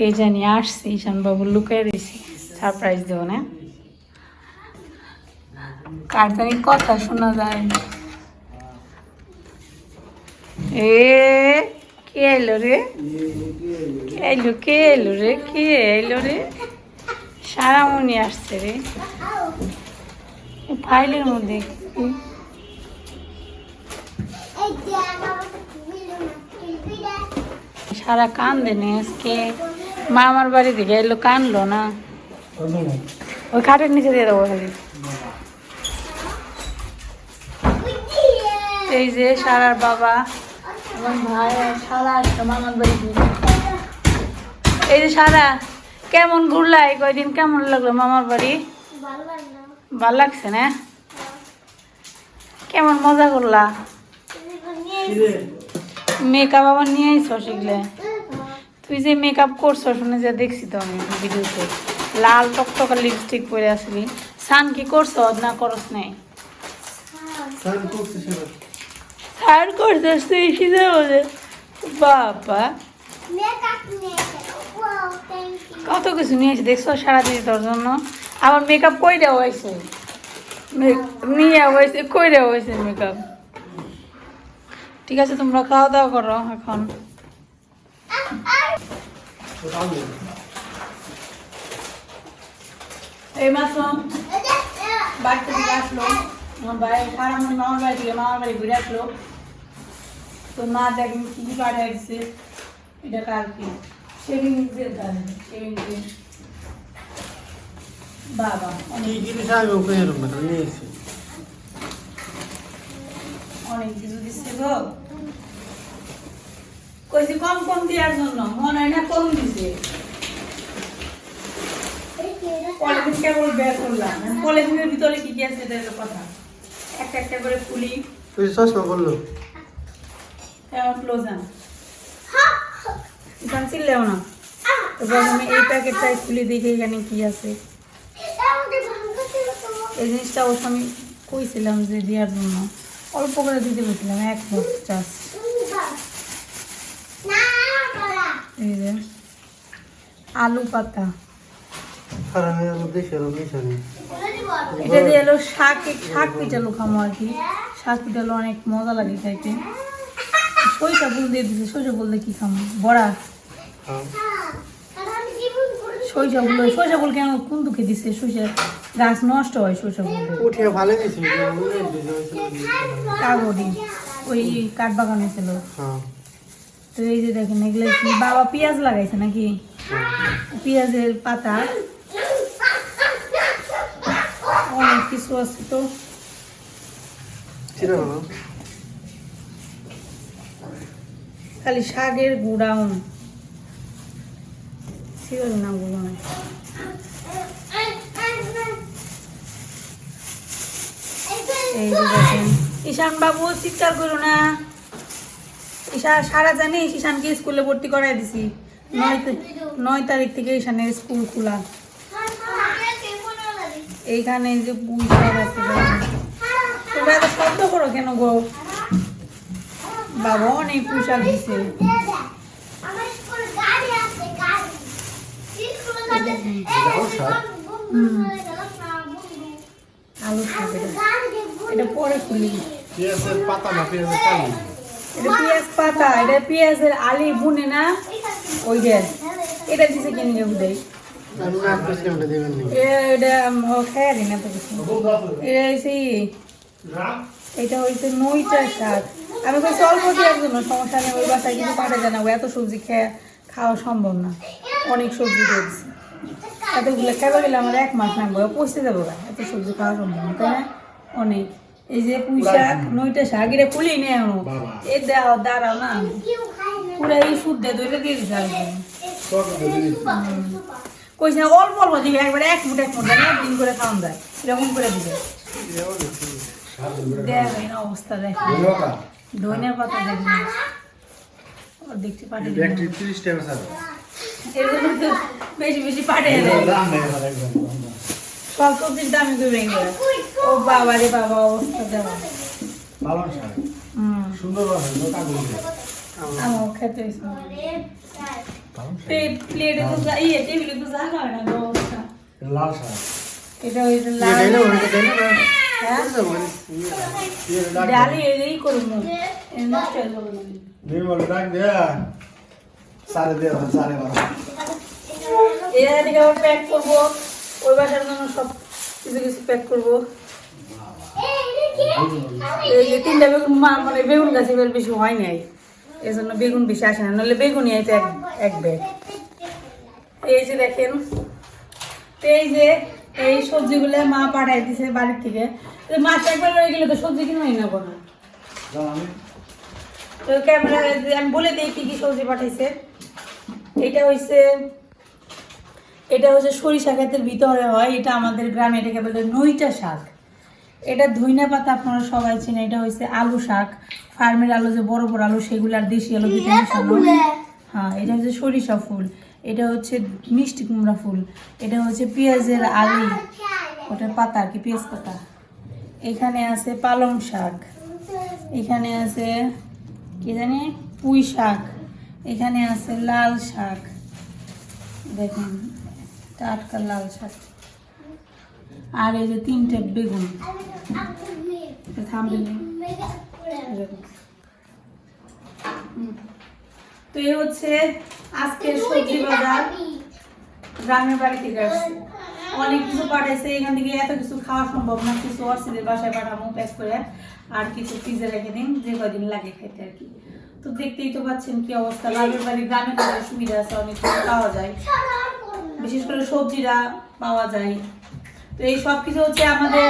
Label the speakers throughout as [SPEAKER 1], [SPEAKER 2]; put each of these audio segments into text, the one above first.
[SPEAKER 1] কে জানি আসছে ঈশান বাবু লুকাই রয়েছে। সারপ্রাইজ দেবো না। কার জানি কথা শোনা যায় এ, কে এলো রে? কে এলো কে এলো রে? কে এলো রে? সারামণি আসছে রে। ফাইলের মধ্যে। সারা কান্দে নে আজকে। মামার বাড়ি থেকে এলো কানলো না। ওই খাটের নিচে দিয়ে দেবো খালি। এই যে সারার বাবা এবং ভাই সারা আসলো মামার বাড়ি এই যে সারা কেমন ঘুরলা? এই কয়দিন কেমন লাগল মামার বাড়ি? ভালো লাগছে না? কেমন মজা করলা? মেকআপ আবার নিয়ে আইসো শিখলে? তুই যে মেকআপ করছ শুনে যে দেখছি তো আমি ভিডিওতে লাল টকটকা লিপস্টিক পরে আসলি। সান কি করছ না করস নাই? সার করছিস তুই সিধে বলে। বাবা। কত কিছু নিয়েছি দেখছ সারাদিন তোর জন্য? আবার মেকআপ কই দেওয়া হয়েছে নিয়ে হয়েছে কই দেওয়া হয়েছে মেকআপ ঠিক আছে তোমরা খাওয়া দাওয়া করো এখন। এই মাত্র বাড়ি থেকে আসলো। আমার ভাই সারা মনে মামার বাড়ি থেকে মামার বাড়ি ঘুরে আসলো। তো মা দেখেন কি কি পাঠিয়ে দিচ্ছে এটা কার কি? শেভিং এর কাজ ক্রিম বাবা। অনেক
[SPEAKER 2] জিনিস আমি ওকে এরকম না নিয়ে এসেছি
[SPEAKER 1] অনেক কিছু দিচ্ছে গো। কইছি কম কম দেওয়ার জন্য মনে হয় না কম দিছে পলিথিন কেবল বের করলাম পলিথিনের ভিতরে কি কি আছে এটা কথা একটা একটা করে খুলি
[SPEAKER 2] তুই চশমা বলল
[SPEAKER 1] এবার ক্লোজান এখান ছিললেও না তো প্রথমে এই প্যাকেটটাই খুলে দেখি এখানে কি আছে এই জিনিসটা অবশ্য আমি কইছিলাম যে দেওয়ার জন্য অল্প করে দিতে বলছিলাম এক চাষ এই যে আলু পাতা
[SPEAKER 2] আর আমি আর দেখি আর মিশানি
[SPEAKER 1] এটা দিয়ে এলো শাক শাক পিঠালো খামো আর কি। শাক পিঠালো অনেক মজা লাগে খাইতে। ফুল দিয়ে দিছে ফুল দিয়ে কি খামো? বড়া।
[SPEAKER 2] হ্যাঁ।
[SPEAKER 1] ফুল ফুল কেন কোন দুঃখে দিছে? গাছ নষ্ট হয় ফুল দিয়ে।
[SPEAKER 2] উঠে ভালো গেছি
[SPEAKER 1] কাগড়ি ওই কাঠ বাগানে ছিল।
[SPEAKER 2] হ্যাঁ।
[SPEAKER 1] তো এই যে দেখেন এগুলো কি বাবা পেঁয়াজ লাগাইছে নাকি? পেঁয়াজের পাতা। তো
[SPEAKER 2] ছিল না
[SPEAKER 1] খালি শাকের গুড়াউন ছিল না গুলো না এই যে দেখেন ঈশান বাবু চিৎকার করো না। ঈশা সারা জানিস ঈশানকে স্কুলে ভর্তি করাই দিছি। নয় নয় তারিখ থেকে ঈশানের স্কুল খোলা। এইখানে যে পুঁই শাক আছে তোমরা এত শব্দ করো কেন গো? বাবা অনেক পুঁই শাক দিছে। আলু শাক এটা। পরে খুলি।
[SPEAKER 2] পেঁয়াজের পাতা না পেঁয়াজের কালি?
[SPEAKER 1] এটা পেঁয়াজ পাতা এটা পেঁয়াজের আলি বুনে না? ওই যে এটা দিছে কিনে দেয়
[SPEAKER 2] আমি না আমরা নি
[SPEAKER 1] না কইছি অল্প দেওয়ার জন্য সমস্যা নেই ওই বাসায় কিছু পাঠা জানাব এত সবজি খেয়ে খাওয়া সম্ভব না। অনেক সবজি দিয়েছি এতগুলো খাইবে গেলে আমার এক মাস লাগবে পচতে যাব। এত সবজি খাওয়া সম্ভব না তাই না? অনেক। এই যে পুঁই শাক নইটা শাক এটা খুলি নেই এখনও। এ দাও দাঁড়াও না। পুরো এই সুদ দিয়ে দইটা দিয়ে কি। কইছে না, অল্প অল্প দিবে একবারে এক মুঠ এক মুঠ দেয় না, একদিন করে খাওয়ান যায় এরকম করে দিবে। দেখেন অবস্থা দেখেন ধনিয়া পাতা দেখেন দেখতে পাঠিয়ে বেশি বেশি পাঠিয়ে দেয়। সব সবজির দামি করে ভেঙে ও বাবা রে বাবা অবস্থা দেওয়া
[SPEAKER 2] সুন্দর
[SPEAKER 1] খেতে প্লেটে তো ইয়ে টেবিলে তো জায়গা হয় না ব্যবস্থা।
[SPEAKER 2] লাল শাক।
[SPEAKER 1] এটা হইছে
[SPEAKER 2] ইয়ে
[SPEAKER 1] লাল
[SPEAKER 2] না।
[SPEAKER 1] ডালি এই করব।
[SPEAKER 2] নির্মল ডাক। সাড়ে দাও, সাড়ে বারো।
[SPEAKER 1] এরা আবার প্যাক করব। ওই বাসার জন্য সব কিছু কিছু প্যাক করব। এই তিনটা বেগুন মা- মানে বেগুন গাছে বেশি হয় নাই। এই জন্য বেগুন বেশি আসে না নাহলে বেগুনই আছে এক ব্যাগ। এই যে দেখেন তো এই যে এই সবজিগুলো মা পাঠাই দিছে বাড়ির থেকে। মাছ একবার রয়ে গেলে তো সবজি কিনে হয় না। কোনো তো ক্যামেরা আমি বলে দিই কি কি সবজি পাঠাইছে। এটা হইছে এটা হচ্ছে সরিষা ক্ষেতের ভিতরে হয় এটা আমাদের গ্রামে এটাকে বলে নইটা শাক। এটা ধইনা পাতা আপনারা সবাই চেনে এটা হচ্ছে আলু শাক। ফার্মের আলু যে বড় বড় আলু সেগুলো আর দেশি আলু দিতে মিশানো। হ্যাঁ এটা হচ্ছে সরিষা ফুল এটা হচ্ছে মিষ্টি কুমড়া ফুল এটা হচ্ছে পেঁয়াজের আলু ওটার পাতা আর কি পেঁয়াজ পাতা। এখানে আছে পালং শাক এখানে আছে কি জানি পুঁই শাক এখানে আছে লাল শাক। দেখুন টাটকা লাল শাক। আর এই যে তিনটে বেগুন। হুম। তো এই হচ্ছে আজকের সবজি বাজার। গ্রামের বাড়ি থেকে আসছে। অনেক কিছু পাঠাইছে এখান থেকে এত কিছু খাওয়া সম্ভব না কিছু অর্সিদের বাসায় পাঠাবো প্যাক করে আর কিছু ফ্রিজে রেখে দিন যে কদিন লাগে খাইতে আর কি। তো দেখতেই তো পাচ্ছেন কি অবস্থা। লাভের বাড়ি গ্রামে সুবিধা আছে অনেক কিছু পাওয়া যায়। বিশেষ করে সবজিরা পাওয়া যায়। তো এই সব কিছু হচ্ছে আমাদের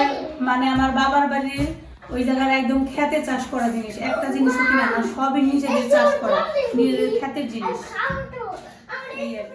[SPEAKER 1] মানে আমার বাবার বাড়ির ওই জায়গার একদম খেতে চাষ করা জিনিস একটা জিনিস কিনা না, সবই নিজেদের চাষ করা, নিজেদের খেতের জিনিস এই আর।